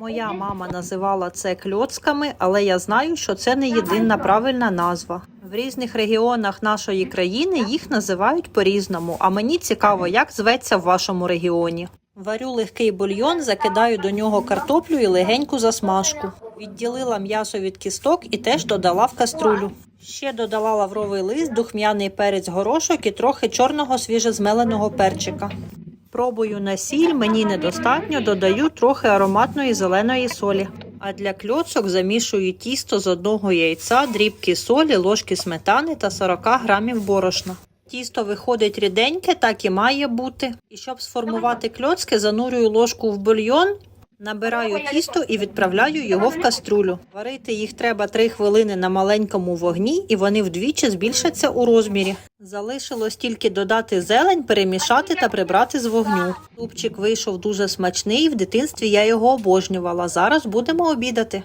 Моя мама називала це кльоцками, але я знаю, що це не єдина правильна назва. В різних регіонах нашої країни їх називають по-різному, а мені цікаво, як зветься в вашому регіоні. Варю легкий бульйон, закидаю до нього картоплю і легеньку засмажку. Відділила м'ясо від кісток і теж додала в каструлю. Ще додала лавровий лист, духмяний перець горошок і трохи чорного свіжезмеленого перчика. Пробую на сіль, мені недостатньо, додаю трохи ароматної зеленої солі. А для кльоцок замішую тісто з одного яйця, дрібки солі, ложки сметани та 40 грамів борошна. Тісто виходить ріденьке, так і має бути. І щоб сформувати кльоцки, занурюю ложку в бульйон, набираю тісто і відправляю його в каструлю. Варити їх треба 3 хвилини на маленькому вогні, і вони вдвічі збільшаться у розмірі. Залишилось тільки додати зелень, перемішати та прибрати з вогню. Супчик вийшов дуже смачний. В дитинстві я його обожнювала. Зараз будемо обідати.